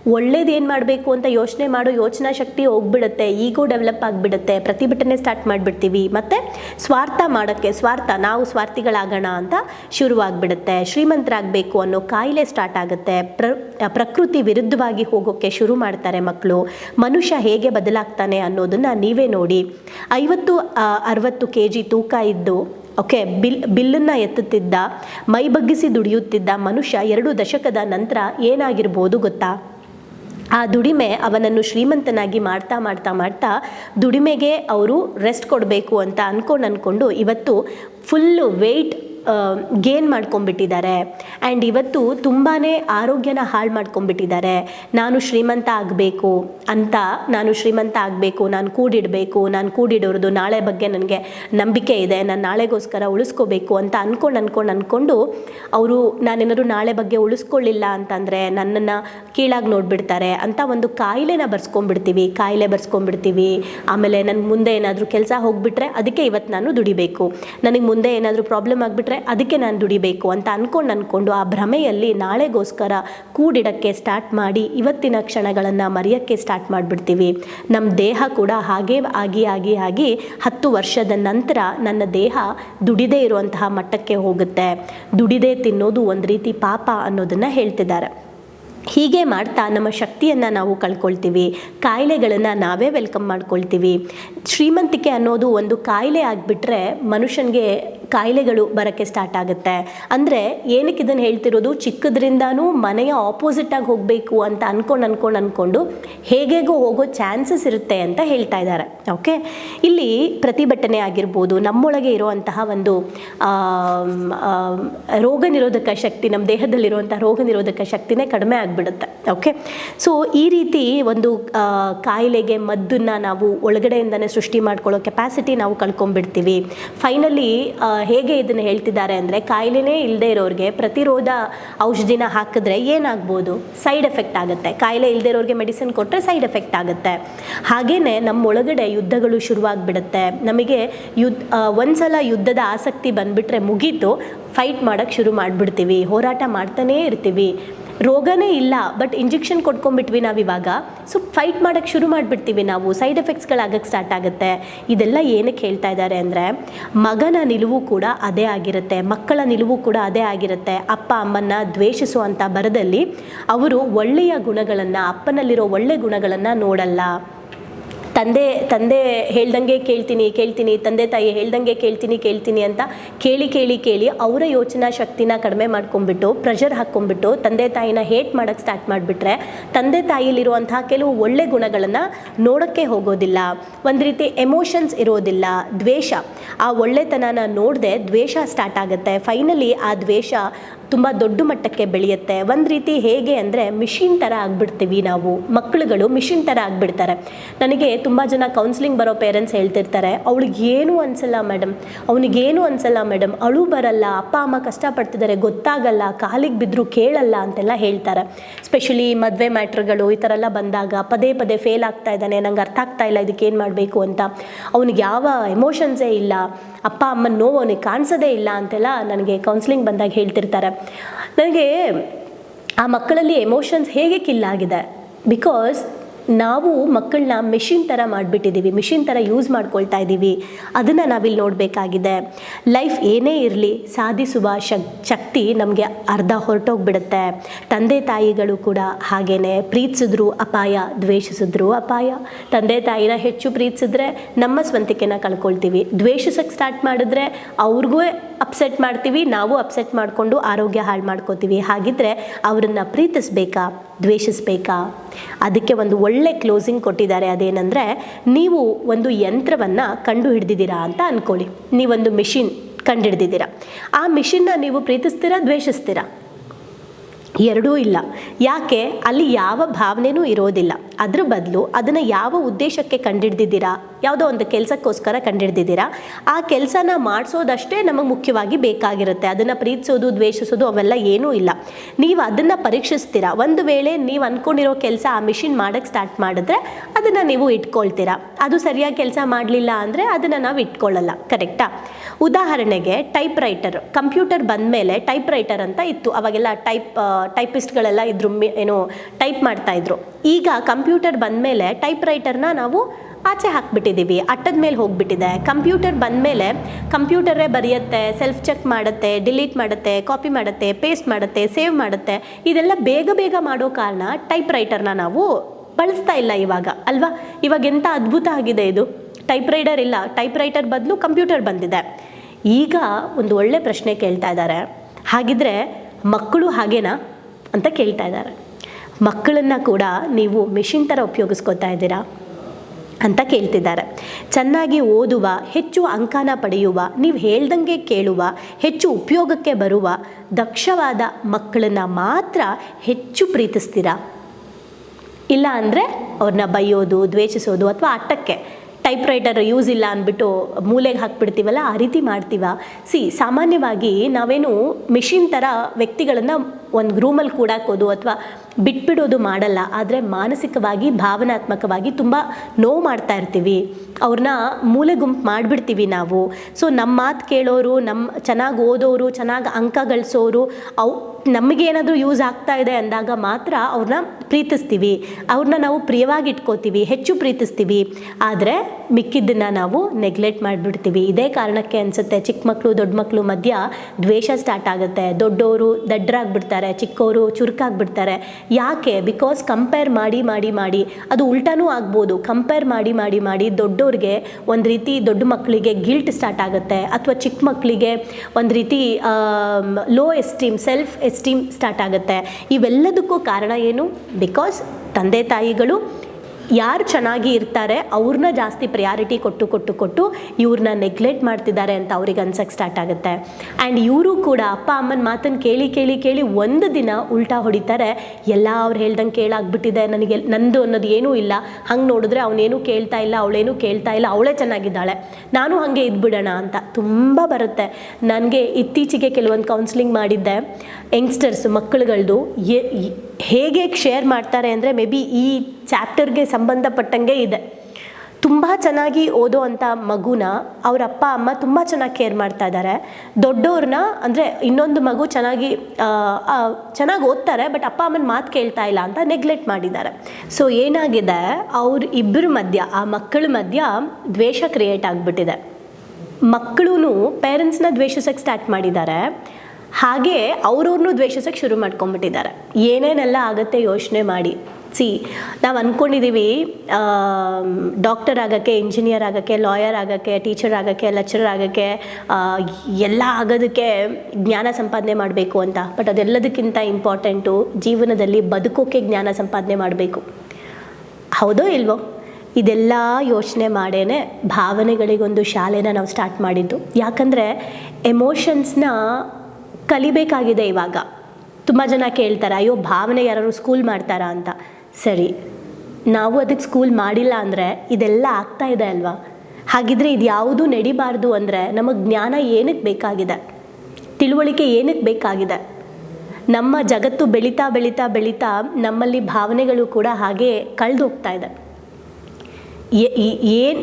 ಒಳ್ಳೇದು ಏನು ಮಾಡಬೇಕು ಅಂತ ಯೋಚನೆ ಮಾಡೋ ಯೋಚನಾ ಶಕ್ತಿ ಹೋಗ್ಬಿಡುತ್ತೆ ಈಗೋ ಡೆವಲಪ್ ಆಗಿಬಿಡುತ್ತೆ. ಪ್ರತಿಭಟನೆ ಸ್ಟಾರ್ಟ್ ಮಾಡಿಬಿಡ್ತೀವಿ. ಮತ್ತು ಸ್ವಾರ್ಥ ಮಾಡೋಕ್ಕೆ, ಸ್ವಾರ್ಥ, ನಾವು ಸ್ವಾರ್ಥಿಗಳಾಗೋಣ ಅಂತ ಶುರುವಾಗ್ಬಿಡುತ್ತೆ. ಶ್ರೀಮಂತರಾಗಬೇಕು ಅನ್ನೋ ಕಾಯಿಲೆ ಸ್ಟಾರ್ಟ್ ಆಗುತ್ತೆ. ಪ್ರ, ಪ್ರಕೃತಿ ವಿರುದ್ಧವಾಗಿ ಹೋಗೋಕ್ಕೆ ಶುರು ಮಾಡ್ತಾರೆ ಮಕ್ಕಳು ಮನುಷ್ಯ ಹೇಗೆ ಬದಲಾಗ್ತಾನೆ ಅನ್ನೋದನ್ನು ನೀವೇ ನೋಡಿ. ಐವತ್ತು ಅರವತ್ತು ಕೆ ಜಿ ತೂಕ ಇದ್ದು ಓಕೆ, ಬಿಲ್, ಬಿಲ್ಲನ್ನು ಎತ್ತುತ್ತಿದ್ದ, ಮೈ ಬಗ್ಗಿಸಿ ದುಡಿಯುತ್ತಿದ್ದ ಮನುಷ್ಯ ಎರಡು ದಶಕದ ನಂತರ ಏನಾಗಿರ್ಬೋದು ಗೊತ್ತಾ? ಆ ದುಡಿಮೆ ಅವನನ್ನು ಶ್ರೀಮಂತನಾಗಿ ಮಾಡ್ತಾ ಮಾಡ್ತಾ ಮಾಡ್ತಾ ದುಡಿಮೆಗೆ ಅವರು ರೆಸ್ಟ್ ಕೊಡಬೇಕು ಅಂತ ಅನ್ಕೊಂಡು ಅಂದ್ಕೊಂಡು ಇವತ್ತು ಫುಲ್ಲು ವೆಯ್ಟ್ ಗೇನ್ ಮಾಡ್ಕೊಂಡ್ಬಿಟ್ಟಿದ್ದಾರೆ. ಆ್ಯಂಡ್ ಇವತ್ತು ತುಂಬಾ ಆರೋಗ್ಯನ ಹಾಳು ಮಾಡ್ಕೊಂಡ್ಬಿಟ್ಟಿದ್ದಾರೆ. ನಾನು ಶ್ರೀಮಂತ ಆಗಬೇಕು ಅಂತ ನಾನು ಶ್ರೀಮಂತ ಆಗಬೇಕು, ನಾನು ಕೂಡಿಡಬೇಕು, ನಾನು ಕೂಡಿಡೋರ್ದು ನಾಳೆ ಬಗ್ಗೆ ನನಗೆ ನಂಬಿಕೆ ಇದೆ, ನಾನು ನಾಳೆಗೋಸ್ಕರ ಉಳಿಸ್ಕೋಬೇಕು ಅಂತ ಅಂದ್ಕೊಂಡು ಅಂದ್ಕೊಂಡು ಅಂದ್ಕೊಂಡು ಅವರು ನಾನೇನಾದ್ರು ನಾಳೆ ಬಗ್ಗೆ ಉಳಿಸ್ಕೊಳ್ಳಿಲ್ಲ ಅಂತಂದರೆ ನನ್ನನ್ನು ಕೀಳಾಗಿ ನೋಡಿಬಿಡ್ತಾರೆ ಅಂತ ಒಂದು ಕಾಯಿಲೆನ ಬರ್ಸ್ಕೊಂಡ್ಬಿಡ್ತೀವಿ, ಕಾಯಿಲೆ ಬರ್ಸ್ಕೊಂಡ್ಬಿಡ್ತೀವಿ. ಆಮೇಲೆ ನನಗೆ ಮುಂದೆ ಏನಾದರೂ ಕೆಲಸ ಹೋಗ್ಬಿಟ್ರೆ ಅದಕ್ಕೆ ಇವತ್ತು ನಾನು ದುಡಿಬೇಕು. ನನಗೆ ಮುಂದೆ ಏನಾದರೂ ಪ್ರಾಬ್ಲಮ್ ಆಗಿಬಿಟ್ರೆ ಅದಕ್ಕೆ ನಾನು ದುಡಿಬೇಕು ಅಂತ ಅಂದ್ಕೊಂಡು ಅಂದ್ಕೊಂಡು ಆ ಭ್ರಮೆಯಲ್ಲಿ ನಾಳೆಗೋಸ್ಕರ ಕೂಡಿಡಕ್ಕೆ ಸ್ಟಾರ್ಟ್ ಮಾಡಿ ಇವತ್ತಿನ ಕ್ಷಣಗಳನ್ನು ಮರೆಯೋಕ್ಕೆ ಸ್ಟಾರ್ಟ್ ಮಾಡಿಬಿಡ್ತೀವಿ. ನಮ್ಮ ದೇಹ ಕೂಡ ಹಾಗೇ ಆಗಿ ಆಗಿ ಆಗಿ ಹತ್ತು ವರ್ಷದ ನಂತರ ನನ್ನ ದೇಹ ದುಡಿದೇ ಇರುವಂತಹ ಮಟ್ಟಕ್ಕೆ ಹೋಗುತ್ತೆ. ದುಡಿದೇ ತಿನ್ನೋದು ಒಂದು ರೀತಿ ಪಾಪ ಅನ್ನೋದನ್ನು ಹೇಳ್ತಿದ್ದಾರೆ. ಹೀಗೆ ಮಾಡ್ತಾ ನಮ್ಮ ಶಕ್ತಿಯನ್ನು ನಾವು ಕಳ್ಕೊಳ್ತೀವಿ. ಕಾಯಿಲೆಗಳನ್ನು ನಾವೇ ವೆಲ್ಕಮ್ ಮಾಡ್ಕೊಳ್ತೀವಿ. ಶ್ರೀಮಂತಿಕೆ ಅನ್ನೋದು ಒಂದು ಕಾಯಿಲೆ ಆಗಿಬಿಟ್ರೆ ಮನುಷ್ಯನಿಗೆ ಕಾಯಿಲೆಗಳು ಬರೋಕ್ಕೆ ಸ್ಟಾರ್ಟ್ ಆಗುತ್ತೆ. ಅಂದರೆ ಏನಕ್ಕೆ ಇದನ್ನು ಹೇಳ್ತಿರೋದು? ಚಿಕ್ಕದ್ರಿಂದಾನೂ ಮನೆಯ ಆಪೋಸಿಟಾಗಿ ಹೋಗಬೇಕು ಅಂತ ಅನ್ಕೊಂಡು ಅನ್ಕೊಂಡು ಅಂದ್ಕೊಂಡು ಹೇಗೇಗೋ ಹೋಗೋ ಚಾನ್ಸಸ್ ಇರುತ್ತೆ ಅಂತ ಹೇಳ್ತಾ ಇದ್ದಾರೆ ಓಕೆ ಇಲ್ಲಿ ಪ್ರತಿಭಟನೆ ಆಗಿರ್ಬೋದು, ನಮ್ಮೊಳಗೆ ಇರುವಂತಹ ಒಂದು ರೋಗ ನಿರೋಧಕ ಶಕ್ತಿ ನಮ್ಮ ದೇಹದಲ್ಲಿರುವಂಥ ರೋಗ ನಿರೋಧಕ ಶಕ್ತಿನೇ ಕಡಿಮೆ ಆಗಿಬಿಡುತ್ತೆ. ಓಕೆ ಸೊ ಈ ರೀತಿ ಒಂದು ಕಾಯಿಲೆಗೆ ಮದ್ದನ್ನು ನಾವು ಒಳಗಡೆಯಿಂದನೇ ಸೃಷ್ಟಿ ಮಾಡ್ಕೊಳ್ಳೋ ಕೆಪಾಸಿಟಿ ನಾವು ಕಳ್ಕೊಂಡ್ಬಿಡ್ತೀವಿ. ಫೈನಲಿ ಹೇಗೆ ಇದನ್ನು ಹೇಳ್ತಿದ್ದಾರೆ ಅಂದರೆ ಕಾಯಿಲೆನೇ ಇಲ್ಲದೆ ಇರೋರಿಗೆ ಪ್ರತಿರೋಧ ಔಷಧಿನ ಹಾಕಿದ್ರೆ ಏನಾಗ್ಬೋದು? ಸೈಡ್ ಎಫೆಕ್ಟ್ ಆಗುತ್ತೆ. ಕಾಯಿಲೆ ಇಲ್ಲದೆ ಇರೋರಿಗೆ ಮೆಡಿಸಿನ್ ಕೊಟ್ಟರೆ ಸೈಡ್ ಎಫೆಕ್ಟ್ ಆಗುತ್ತೆ. ಹಾಗೇನೆ ನಮ್ಮ ಒಳಗಡೆ ಯುದ್ಧಗಳು ಶುರುವಾಗ್ಬಿಡುತ್ತೆ. ನಮಗೆ ಯುದ್ಧ ಒಂದ್ಸಲ ಯುದ್ಧದ ಆಸಕ್ತಿ ಬಂದುಬಿಟ್ರೆ ಮುಗೀತು, ಫೈಟ್ ಮಾಡೋಕ್ಕೆ ಶುರು ಮಾಡಿಬಿಡ್ತೀವಿ, ಹೋರಾಟ ಮಾಡ್ತಾನೇ ಇರ್ತೀವಿ. ರೋಗನೇ ಇಲ್ಲ ಬಟ್ ಇಂಜೆಕ್ಷನ್ ಕೊಟ್ಕೊಂಡ್ಬಿಟ್ವಿ ನಾವು ಇವಾಗ. ಸೊ ಫೈಟ್ ಮಾಡೋಕ್ಕೆ ಶುರು ಮಾಡಿಬಿಡ್ತೀವಿ ನಾವು. ಸೈಡ್ ಎಫೆಕ್ಟ್ಸ್ಗಳಾಗಕ್ಕೆ ಸ್ಟಾರ್ಟ್ ಆಗುತ್ತೆ. ಇದೆಲ್ಲ ಏನಕ್ಕೆ ಹೇಳ್ತಾ ಇದ್ದಾರೆ ಅಂದರೆ, ಮಗನ ನಿಲುವು ಕೂಡ ಅದೇ ಆಗಿರುತ್ತೆ. ಮಕ್ಕಳ ನಿಲುವು ಕೂಡ ಅದೇ ಆಗಿರುತ್ತೆ. ಅಪ್ಪ, ಅಮ್ಮನ್ನ ದ್ವೇಷಿಸುವಂಥ ಬರದಲ್ಲಿ ಅವರು ಒಳ್ಳೆಯ ಗುಣಗಳನ್ನು, ಅಪ್ಪನಲ್ಲಿರೋ ಒಳ್ಳೆಯ ಗುಣಗಳನ್ನು ನೋಡಲ್ಲ. ತಂದೆ ತಂದೆ ಹೇಳ್ದಂಗೆ ಕೇಳ್ತೀನಿ ಕೇಳ್ತೀನಿ, ತಂದೆ ತಾಯಿ ಹೇಳ್ದಂಗೆ ಕೇಳ್ತೀನಿ ಕೇಳ್ತೀನಿ ಅಂತ ಕೇಳಿ ಕೇಳಿ ಕೇಳಿ ಅವರ ಯೋಚನಾ ಶಕ್ತಿನ ಕಡಿಮೆ ಮಾಡ್ಕೊಂಡ್ಬಿಟ್ಟು ಪ್ರೆಷರ್ ಹಾಕ್ಕೊಂಡ್ಬಿಟ್ಟು ತಂದೆ ತಾಯಿನ ಹೇಟ್ ಮಾಡೋಕ್ಕೆ ಸ್ಟಾರ್ಟ್ ಮಾಡಿಬಿಟ್ರೆ, ತಂದೆ ತಾಯಿಲಿರುವಂತಹ ಕೆಲವು ಒಳ್ಳೆ ಗುಣಗಳನ್ನು ನೋಡೋಕ್ಕೆ ಹೋಗೋದಿಲ್ಲ. ಒಂದು ರೀತಿ ಎಮೋಷನ್ಸ್ ಇರೋದಿಲ್ಲ, ದ್ವೇಷ. ಆ ಒಳ್ಳೆತನನ ನೋಡದೆ ದ್ವೇಷ ಸ್ಟಾರ್ಟ್ ಆಗುತ್ತೆ. ಫೈನಲಿ ಆ ದ್ವೇಷ ತುಂಬ ದೊಡ್ಡ ಮಟ್ಟಕ್ಕೆ ಬೆಳೆಯುತ್ತೆ. ಒಂದು ರೀತಿ ಹೇಗೆ ಅಂದರೆ ಮಿಷಿನ್ ಥರ ಆಗ್ಬಿಡ್ತೀವಿ ನಾವು. ಮಕ್ಕಳುಗಳು ಮಿಷಿನ್ ಥರ ಆಗಿಬಿಡ್ತಾರೆ. ನನಗೆ ತುಂಬ ಜನ ಕೌನ್ಸಿಲಿಂಗ್ ಬರೋ ಪೇರೆಂಟ್ಸ್ ಹೇಳ್ತಿರ್ತಾರೆ ಅವಳಿಗೇನು ಅನಿಸಲ್ಲ ಮೇಡಮ್ ಅವನಿಗೇನು ಅನಿಸಲ್ಲ ಮೇಡಮ್ ಅಳು ಬರಲ್ಲ, ಅಪ್ಪ, ಅಮ್ಮ ಕಷ್ಟಪಡ್ತಿದ್ದಾರೆ ಗೊತ್ತಾಗಲ್ಲ, ಕಾಲಿಗೆ ಬಿದ್ದರೂ ಕೇಳಲ್ಲ ಅಂತೆಲ್ಲ ಹೇಳ್ತಾರೆ. ಸ್ಪೆಷಲಿ ಮದುವೆ ಮ್ಯಾಟ್ರ್ಗಳು ಈ ಥರ ಎಲ್ಲ ಬಂದಾಗ ಪದೇ ಪದೇ ಫೇಲ್ ಆಗ್ತಾ ಇದ್ದಾನೆ, ನಂಗೆ ಅರ್ಥ ಆಗ್ತಾ ಇಲ್ಲ, ಇದಕ್ಕೆ ಏನು ಮಾಡಬೇಕು ಅಂತ. ಅವನಿಗೆ ಯಾವ ಎಮೋಷನ್ಸೇ ಇಲ್ಲ. ಅಪ್ಪ, ಅಮ್ಮನ ನೋವು ಅವನಿಗೆ ಕಾಣಿಸೋದೇ ಇಲ್ಲ ಅಂತೆಲ್ಲ ನನಗೆ ಕೌನ್ಸಿಲಿಂಗ್ ಬಂದಾಗ ಹೇಳ್ತಿರ್ತಾರೆ. ನನಗೆ ಆ ಮಕ್ಕಳಲ್ಲಿ ಎಮೋಷನ್ಸ್ ಹೇಗೆ ಕಿಲ್ ಆಗಿದೆ? ಬಿಕಾಸ್ ನಾವು ಮಕ್ಕಳನ್ನ ಮೆಷಿನ್ ಥರ ಮಾಡಿಬಿಟ್ಟಿದ್ದೀವಿ ಮಿಷಿನ್ ಥರ ಯೂಸ್ ಮಾಡ್ಕೊಳ್ತಾ ಇದ್ದೀವಿ ಅದನ್ನು ನಾವಿಲ್ಲಿ ನೋಡಬೇಕಾಗಿದೆ. ಲೈಫ್ ಏನೇ ಇರಲಿ, ಸಾಧಿಸುವ ಶಕ್, ಶಕ್ತಿ ನಮಗೆ ಅರ್ಧ ಹೊರಟೋಗ್ಬಿಡುತ್ತೆ. ತಂದೆ ತಾಯಿಗಳು ಕೂಡ ಹಾಗೇ ಪ್ರೀತಿಸಿದ್ರು ಅಪಾಯ, ದ್ವೇಷಿಸಿದ್ರು ಅಪಾಯ. ತಂದೆ ತಾಯಿನ ಹೆಚ್ಚು ಪ್ರೀತಿಸಿದ್ರೆ ನಮ್ಮ ಸ್ವಂತಿಕೆನ ಕಳ್ಕೊಳ್ತೀವಿ. ದ್ವೇಷಿಸಕ್ಕೆ ಸ್ಟಾರ್ಟ್ ಮಾಡಿದ್ರೆ ಅವ್ರಿಗೂ ಅಪ್ಸೆಟ್ ಮಾಡ್ತೀವಿ, ನಾವು ಅಪ್ಸೆಟ್ ಮಾಡಿಕೊಂಡು ಆರೋಗ್ಯ ಹಾಳು ಮಾಡ್ಕೋತೀವಿ. ಹಾಗಿದ್ರೆ ಅವರನ್ನು ಪ್ರೀತಿಸ್ಬೇಕಾ? ದ್ವೇಷಿಸ್ಬೇಕಾ? ಅದಕ್ಕೆ ಒಂದು ಒಳ್ಳೆ ಕ್ಲೋಸಿಂಗ್ ಕೊಟ್ಟಿದ್ದಾರೆ. ಅದೇನೆಂದರೆ, ನೀವು ಒಂದು ಯಂತ್ರವನ್ನು ಕಂಡು ಹಿಡ್ದಿದ್ದೀರಾ ಅಂತ ಅಂದ್ಕೊಳ್ಳಿ ನೀವೊಂದು ಮಿಷಿನ್ ಕಂಡು ಹಿಡ್ದಿದ್ದೀರಾ ಆ ಮಿಷಿನ್ನ ನೀವು ಪ್ರೀತಿಸ್ತೀರಾ, ದ್ವೇಷಿಸ್ತೀರಾ? ಎರಡೂ ಇಲ್ಲ. ಯಾಕೆ? ಅಲ್ಲಿ ಯಾವ ಭಾವನೆನೂ ಇರೋದಿಲ್ಲ. ಅದ್ರ ಬದಲು ಅದನ್ನು ಯಾವ ಉದ್ದೇಶಕ್ಕೆ ಕಂಡಿಡ್ದಿದ್ದೀರಾ? ಯಾವುದೋ ಒಂದು ಕೆಲಸಕ್ಕೋಸ್ಕರ ಕಂಡಿಡ್ದಿದ್ದೀರಾ? ಆ ಕೆಲಸನ ಮಾಡಿಸೋದಷ್ಟೇ ನಮಗೆ ಮುಖ್ಯವಾಗಿ ಬೇಕಾಗಿರುತ್ತೆ. ಅದನ್ನು ಪ್ರೀತಿಸೋದು, ದ್ವೇಷಿಸೋದು ಅವೆಲ್ಲ ಏನೂ ಇಲ್ಲ. ನೀವು ಅದನ್ನು ಪರೀಕ್ಷಿಸ್ತೀರಾ? ಒಂದು ವೇಳೆ ನೀವು ಅಂದ್ಕೊಂಡಿರೋ ಕೆಲಸ ಆ ಮಿಷಿನ್ ಮಾಡೋಕ್ಕೆ ಸ್ಟಾರ್ಟ್ ಮಾಡಿದ್ರೆ ಅದನ್ನು ನೀವು ಇಟ್ಕೊಳ್ತೀರಾ? ಅದು ಸರಿಯಾಗಿ ಕೆಲಸ ಮಾಡಲಿಲ್ಲ ಅಂದರೆ ಅದನ್ನು ನಾವು ಇಟ್ಕೊಳ್ಳಲ್ಲ. ಕರೆಕ್ಟಾ? ಉದಾಹರಣೆಗೆ ಟೈಪ್ ರೈಟರ್ ಕಂಪ್ಯೂಟರ್ ಬಂದ ಮೇಲೆ ಟೈಪ್ ರೈಟರ್ ಅಂತ ಇತ್ತು. ಅವಾಗೆಲ್ಲ ಟೈಪ್ ಟೈಪಿಸ್ಟ್ಗಳೆಲ್ಲ ಇದ್ರು ಏನು, ಟೈಪ್ ಮಾಡ್ತಾ ಇದ್ರು. ಈಗ ಕಂಪ್ಯೂಟರ್ ಬಂದ ಮೇಲೆ ಟೈಪ್ ರೈಟರ್ನ ನಾವು ಆಚೆ ಹಾಕ್ಬಿಟ್ಟಿದ್ದೀವಿ, ಅಟ್ಟದ ಮೇಲೆ ಹೋಗ್ಬಿಟ್ಟಿದೆ. ಕಂಪ್ಯೂಟರ್ ಬಂದಮೇಲೆ ಕಂಪ್ಯೂಟರೇ ಬರೆಯುತ್ತೆ, ಸೆಲ್ಫ್ ಚೆಕ್ ಮಾಡುತ್ತೆ, ಡಿಲೀಟ್ ಮಾಡುತ್ತೆ, ಕಾಪಿ ಮಾಡುತ್ತೆ, ಪೇಸ್ಟ್ ಮಾಡುತ್ತೆ, ಸೇವ್ ಮಾಡುತ್ತೆ. ಇದೆಲ್ಲ ಬೇಗ ಬೇಗ ಮಾಡೋ ಕಾರಣ ಟೈಪ್ ರೈಟರ್ನ ನಾವು ಬಳಸ್ತಾ ಇಲ್ಲ ಇವಾಗ. ಅಲ್ವಾ? ಇವಾಗ ಎಂಥ ಅದ್ಭುತ ಆಗಿದೆ ಇದು? ಟೈಪ್ ರೈಡರ್ ಇಲ್ಲ ಟೈಪ್ ರೈಟರ್ ಬದಲು ಕಂಪ್ಯೂಟರ್ ಬಂದಿದೆ. ಈಗ ಒಂದು ಒಳ್ಳೆ ಪ್ರಶ್ನೆ ಕೇಳ್ತಾ ಇದ್ದಾರೆ. ಹಾಗಿದ್ರೆ ಮಕ್ಕಳು ಹಾಗೇನಾ? ಅಂತ ಕೇಳ್ತಾ ಇದ್ದಾರೆ. ಮಕ್ಕಳನ್ನು ಕೂಡ ನೀವು ಮಿಷಿನ್ ಥರ ಉಪಯೋಗಿಸ್ಕೊತಾ ಇದ್ದೀರಾ ಅಂತ ಕೇಳ್ತಿದ್ದಾರೆ. ಚೆನ್ನಾಗಿ ಓದುವ, ಹೆಚ್ಚು ಅಂಕನ ಪಡೆಯುವ, ನೀವು ಹೇಳ್ದಂಗೆ ಕೇಳುವ, ಹೆಚ್ಚು ಉಪಯೋಗಕ್ಕೆ ಬರುವ, ದಕ್ಷವಾದ ಮಕ್ಕಳನ್ನು ಮಾತ್ರ ಹೆಚ್ಚು ಪ್ರೀತಿಸ್ತೀರಾ? ಇಲ್ಲ ಅಂದರೆ ಅವ್ರನ್ನ ಬೈಯೋದು, ದ್ವೇಷಿಸೋದು ಅಥವಾ ಆಟಕ್ಕೆ ಟೈಪ್ ರೈಟರ್ ಯೂಸ್ ಇಲ್ಲ ಅಂದ್ಬಿಟ್ಟು ಮೂಲೆಗೆ ಹಾಕ್ಬಿಡ್ತೀವಲ್ಲ, ಆ ರೀತಿ ಮಾಡ್ತೀವ. ಸಿ, ಸಾಮಾನ್ಯವಾಗಿ ನಾವೇನು ಮಿಷಿನ್ ಥರ ವ್ಯಕ್ತಿಗಳನ್ನು ಒಂದು ರೂಮಲ್ಲಿ ಕೂಡಾಕೋದು ಅಥವಾ ಬಿಟ್ಬಿಡೋದು ಮಾಡಲ್ಲ, ಆದರೆ ಮಾನಸಿಕವಾಗಿ, ಭಾವನಾತ್ಮಕವಾಗಿ ತುಂಬ ನೋವು ಮಾಡ್ತಾ ಇರ್ತೀವಿ. ಅವ್ರನ್ನ ಮೂಲೆ ಗುಂಪು ಮಾಡಿಬಿಡ್ತೀವಿ ನಾವು. ಸೊ ನಮ್ಮ ಮಾತು ಕೇಳೋರು ನಮ್ಮ ಚೆನ್ನಾಗಿ ಓದೋರು, ಚೆನ್ನಾಗಿ ಅಂಕ ಗಳಿಸೋರು, ಅವು ನಮಗೇನಾದರೂ ಯೂಸ್ ಆಗ್ತಾ ಇದೆ ಅಂದಾಗ ಮಾತ್ರ ಅವ್ರನ್ನ ಪ್ರೀತಿಸ್ತೀವಿ, ಅವ್ರನ್ನ ನಾವು ಪ್ರಿಯವಾಗಿ ಇಟ್ಕೋತೀವಿ ಹೆಚ್ಚು ಪ್ರೀತಿಸ್ತೀವಿ, ಆದರೆ ಮಿಕ್ಕಿದ್ದನ್ನು ನಾವು ನೆಗ್ಲೆಕ್ಟ್ ಮಾಡಿಬಿಡ್ತೀವಿ. ಇದೇ ಕಾರಣಕ್ಕೆ ಅನಿಸುತ್ತೆ, ಚಿಕ್ಕ ಮಕ್ಕಳು ದೊಡ್ಡ ಮಕ್ಕಳು ಮಧ್ಯ ದ್ವೇಷ ಸ್ಟಾರ್ಟ್ ಆಗುತ್ತೆ. ದೊಡ್ಡವರು ದಡ್ಡರಾಗ್ಬಿಡ್ತಾರೆ ಚಿಕ್ಕವರು ಚುರುಕಾಗ್ಬಿಡ್ತಾರೆ. ಯಾಕೆ? ಬಿಕಾಸ್ ಕಂಪೇರ್ ಮಾಡಿ ಮಾಡಿ ಮಾಡಿ. ಅದು ಉಲ್ಟಾನೂ ಆಗ್ಬೋದು. ಕಂಪೇರ್ ಮಾಡಿ ಮಾಡಿ ಮಾಡಿ ದೊಡ್ಡವ್ರಿಗೆ ಒಂದು ರೀತಿ ದೊಡ್ಡ ಮಕ್ಕಳಿಗೆ ಗಿಲ್ಟ್ ಸ್ಟಾರ್ಟ್ ಆಗುತ್ತೆ. ಅಥವಾ ಚಿಕ್ಕ ಮಕ್ಕಳಿಗೆ ಒಂದು ರೀತಿ low esteem self esteem start ಆಗುತ್ತೆ. ಇವೆಲ್ಲದಕ್ಕೂ ಕಾರಣ ಏನು? ಬಿಕಾಸ್ ತಂದೆ ತಾಯಿಗಳು ಯಾರು ಚೆನ್ನಾಗಿ ಇರ್ತಾರೆ, ಅವ್ರನ್ನ ಜಾಸ್ತಿ ಪ್ರಿಯಾರಿಟಿ ಕೊಟ್ಟು ಕೊಟ್ಟು ಕೊಟ್ಟು ಇವ್ರನ್ನ ನೆಗ್ಲೆಕ್ಟ್ ಮಾಡ್ತಿದ್ದಾರೆ ಅಂತ ಅವ್ರಿಗೆ ಅನ್ಸಕ್ಕೆ ಸ್ಟಾರ್ಟ್ ಆಗುತ್ತೆ. ಆ್ಯಂಡ್ ಇವರು ಕೂಡ ಅಪ್ಪ, ಅಮ್ಮನ ಮಾತನ್ನು ಕೇಳಿ ಕೇಳಿ ಕೇಳಿ ಒಂದು ದಿನ ಉಲ್ಟಾ ಹೊಡಿತಾರೆ. ಎಲ್ಲ ಅವ್ರು ಹೇಳ್ದಂಗೆ ಕೇಳಾಗ್ಬಿಟ್ಟಿದೆ. ನನಗೆ ನಂದು ಅನ್ನೋದು ಏನೂ ಇಲ್ಲ. ಹಂಗೆ ನೋಡಿದ್ರೆ ಅವನೇನು ಕೇಳ್ತಾ ಇಲ್ಲ ಅವಳೇನು ಕೇಳ್ತಾ ಇಲ್ಲ, ಅವಳೇ ಚೆನ್ನಾಗಿದ್ದಾಳೆ. ನಾನು ಹಾಗೆ ಇದ್ಬಿಡೋಣ ಅಂತ ತುಂಬ ಬರುತ್ತೆ. ನನಗೆ ಇತ್ತೀಚೆಗೆ ಕೆಲವೊಂದು ಕೌನ್ಸಿಲಿಂಗ್ ಮಾಡಿದ್ದೆ. ಯಂಗ್ಸ್ಟರ್ಸ್ ಎ- ಹೇಗೆ ಶೇರ್ ಮಾಡ್ತಾರೆ ಅಂದರೆ ಮೇ ಬಿ ಈ ಚಾಪ್ಟರ್ಗೆ ಸಂಬಂಧಪಟ್ಟಂಗೆ ಇದೆ. ತುಂಬ ಚೆನ್ನಾಗಿ ಓದೋ ಅಂಥ ಮಗುನ ಅವ್ರ ಅಪ್ಪ, ಅಮ್ಮ ತುಂಬ ಚೆನ್ನಾಗಿ ಕೇರ್ ಮಾಡ್ತಾ ಇದ್ದಾರೆ ದೊಡ್ಡವ್ರನ್ನ ಅಂದರೆ ಇನ್ನೊಂದು ಮಗು ಚೆನ್ನಾಗಿ ಚೆನ್ನಾಗಿ ಓದ್ತಾರೆ ಬಟ್ ಅಪ್ಪ, ಅಮ್ಮನ ಮಾತು ಕೇಳ್ತಾ ಇಲ್ಲ ಅಂತ ನೆಗ್ಲೆಕ್ಟ್ ಮಾಡಿದ್ದಾರೆ. ಸೊ ಏನಾಗಿದೆ? ಅವ್ರ ಇಬ್ಬರ ಮಧ್ಯ, ಆ ಮಕ್ಕಳ ಮಧ್ಯ ದ್ವೇಷ ಕ್ರಿಯೇಟ್ ಆಗಿಬಿಟ್ಟಿದೆ. ಮಕ್ಕಳೂ ಪೇರೆಂಟ್ಸ್ನ ದ್ವೇಷಿಸಕ್ಕೆ ಸ್ಟಾರ್ಟ್ ಮಾಡಿದ್ದಾರೆ. ಹಾಗೆ ಅವ್ರವ್ರನ್ನೂ ದ್ವೇಷಿಸಕ್ಕೆ ಶುರು ಮಾಡ್ಕೊಂಡ್ಬಿಟ್ಟಿದ್ದಾರೆ ಏನೇನೆಲ್ಲ ಆಗುತ್ತೆ ಯೋಚನೆ ಮಾಡಿ. ಸಿ, ನಾವು ಅಂದ್ಕೊಂಡಿದ್ದೀವಿ ಡಾಕ್ಟರ್ ಆಗೋಕ್ಕೆ, ಇಂಜಿನಿಯರ್ ಆಗೋಕ್ಕೆ, ಲಾಯರ್ ಆಗೋಕ್ಕೆ, ಟೀಚರ್ ಆಗೋಕ್ಕೆ, ಲೆಕ್ಚರರ್ ಆಗೋಕ್ಕೆ ಎಲ್ಲ ಆಗೋದಕ್ಕೆ ಜ್ಞಾನ ಸಂಪಾದನೆ ಮಾಡಬೇಕು ಅಂತ. ಬಟ್ ಅದೆಲ್ಲದಕ್ಕಿಂತ ಇಂಪಾರ್ಟೆಂಟು ಜೀವನದಲ್ಲಿ ಬದುಕೋಕ್ಕೆ ಜ್ಞಾನ ಸಂಪಾದನೆ ಮಾಡಬೇಕು. ಹೌದೋ ಇಲ್ವೋ? ಇದೆಲ್ಲ ಯೋಚನೆ ಮಾಡೇ ಭಾವನೆಗಳಿಗೊಂದು ಶಾಲೆನ ನಾವು ಸ್ಟಾರ್ಟ್ ಮಾಡಿದ್ದು. ಯಾಕಂದರೆ ಎಮೋಷನ್ಸ್ನ ಕಲಿಬೇಕಾಗಿದೆ ಇವಾಗ. ತುಂಬ ಜನ ಕೇಳ್ತಾರೆ, ಅಯ್ಯೋ, ಭಾವನೆ ಯಾರು ಸ್ಕೂಲ್ ಮಾಡ್ತಾರಾ ಅಂತ. ಸರಿ, ನಾವು ಅದಕ್ಕೆ ಸ್ಕೂಲ್ ಮಾಡಿಲ್ಲ ಅಂದರೆ ಇದೆಲ್ಲ ಆಗ್ತಾ ಇದೆ ಅಲ್ವಾ? ಹಾಗಿದ್ರೆ ಇದು ಯಾವುದು ನಡಿಬಾರ್ದು ಅಂದರೆ ನಮಗೆ ಜ್ಞಾನ ಏನಕ್ಕೆ ಬೇಕಾಗಿದೆ? ತಿಳುವಳಿಕೆ ಏನಕ್ಕೆ ಬೇಕಾಗಿದೆ? ನಮ್ಮ ಜಗತ್ತು ಬೆಳೀತಾ ಬೆಳೀತಾ ಬೆಳೀತಾ ನಮ್ಮಲ್ಲಿ ಭಾವನೆಗಳು ಕೂಡ ಹಾಗೆ ಕಳೆದು ಹೋಗ್ತಾ ಇದೆ ಏನು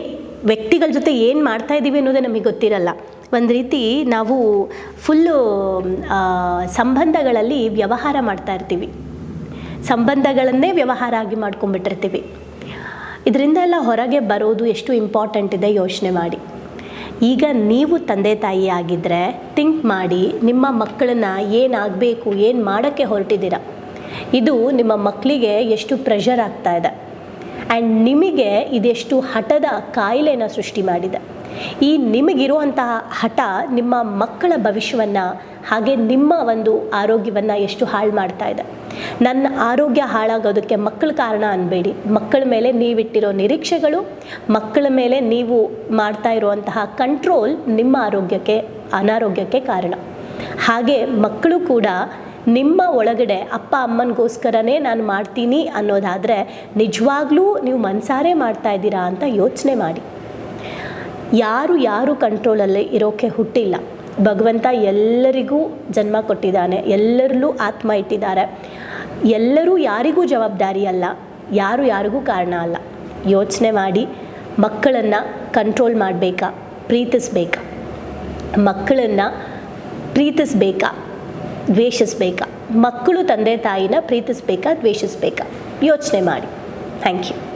ವ್ಯಕ್ತಿಗಳ ಜೊತೆ ಏನು ಮಾಡ್ತಾ ಇದ್ದೀವಿ ಅನ್ನೋದೇ ನಮಗೆ ಗೊತ್ತಿರಲ್ಲ. ಒಂದು ರೀತಿ ನಾವು ಫುಲ್ಲು ಸಂಬಂಧಗಳಲ್ಲಿ ವ್ಯವಹಾರ ಮಾಡ್ತಾ ಇರ್ತೀವಿ. ಸಂಬಂಧಗಳನ್ನೇ ವ್ಯವಹಾರ ಆಗಿ ಮಾಡ್ಕೊಂಡ್ಬಿಟ್ಟಿರ್ತೀವಿ. ಇದರಿಂದ ಎಲ್ಲ ಹೊರಗೆ ಬರೋದು ಎಷ್ಟು ಇಂಪಾರ್ಟೆಂಟ್ ಇದೆ ಯೋಚನೆ ಮಾಡಿ. ಈಗ ನೀವು ತಂದೆ ತಾಯಿ ಆಗಿದ್ದರೆ ಥಿಂಕ್ ಮಾಡಿ ನಿಮ್ಮ ಮಕ್ಕಳನ್ನ ಏನಾಗಬೇಕು ಏನು ಮಾಡೋಕ್ಕೆ ಹೊರಟಿದ್ದೀರ, ಇದು ನಿಮ್ಮ ಮಕ್ಕಳಿಗೆ ಎಷ್ಟು ಪ್ರೆಷರ್ ಆಗ್ತಾ ಇದೆ. ಆ್ಯಂಡ್ ನಿಮಗೆ ಇದೆಷ್ಟು ಹಠದ ಕಾಯಿಲೆನ ಸೃಷ್ಟಿ ಮಾಡಿದೆ. ಈ ನಿಮಗಿರುವಂತಹ ಹಠ ನಿಮ್ಮ ಮಕ್ಕಳ ಭವಿಷ್ಯವನ್ನು ಹಾಗೆ ನಿಮ್ಮ ಒಂದು ಆರೋಗ್ಯವನ್ನು ಎಷ್ಟು ಹಾಳು ಮಾಡ್ತಾ ಇದೆ. ನನ್ನ ಆರೋಗ್ಯ ಹಾಳಾಗೋದಕ್ಕೆ ಮಕ್ಕಳ ಕಾರಣ ಅನ್ಬೇಡಿ. ಮಕ್ಕಳ ಮೇಲೆ ನೀವಿಟ್ಟಿರೋ ನಿರೀಕ್ಷೆಗಳು, ಮಕ್ಕಳ ಮೇಲೆ ನೀವು ಮಾಡ್ತಾ ಇರುವಂತಹ ಕಂಟ್ರೋಲ್ ನಿಮ್ಮ ಆರೋಗ್ಯಕ್ಕೆ, ಅನಾರೋಗ್ಯಕ್ಕೆ ಕಾರಣ. ಹಾಗೆ ಮಕ್ಕಳು ಕೂಡ ನಿಮ್ಮ ಒಳಗಡೆ ಅಪ್ಪ ಅಮ್ಮನಿಗೋಸ್ಕರನೇ ನಾನು ಮಾಡ್ತೀನಿ ಅನ್ನೋದಾದರೆ ನಿಜವಾಗ್ಲೂ ನೀವು ಮನಸಾರೆ ಮಾಡ್ತಾ ಇದ್ದೀರಾ ಅಂತ ಯೋಚನೆ ಮಾಡಿ. ಯಾರು ಯಾರು ಕಂಟ್ರೋಲಲ್ಲಿ ಇರೋಕ್ಕೆ ಹುಟ್ಟಿಲ್ಲ. ಭಗವಂತ ಎಲ್ಲರಿಗೂ ಜನ್ಮ ಕೊಟ್ಟಿದ್ದಾನೆ. ಎಲ್ಲರಲ್ಲೂ ಆತ್ಮ ಇಟ್ಟಿದ್ದಾರೆ. ಎಲ್ಲರೂ ಯಾರಿಗೂ ಜವಾಬ್ದಾರಿ ಅಲ್ಲ. ಯಾರು ಯಾರಿಗೂ ಕಾರಣ ಅಲ್ಲ. ಯೋಚನೆ ಮಾಡಿ ಮಕ್ಕಳನ್ನು ಕಂಟ್ರೋಲ್ ಮಾಡಬೇಕಾ? ಪ್ರೀತಿಸ್ಬೇಕಾ? ಮಕ್ಕಳನ್ನು ಪ್ರೀತಿಸ್ಬೇಕಾ? ದ್ವೇಷಿಸ್ಬೇಕಾ? ಮಕ್ಕಳು ತಂದೆ ತಾಯಿನ ಪ್ರೀತಿಸ್ಬೇಕಾ? ದ್ವೇಷಿಸ್ಬೇಕಾ? ಯೋಚನೆ ಮಾಡಿ. Thank you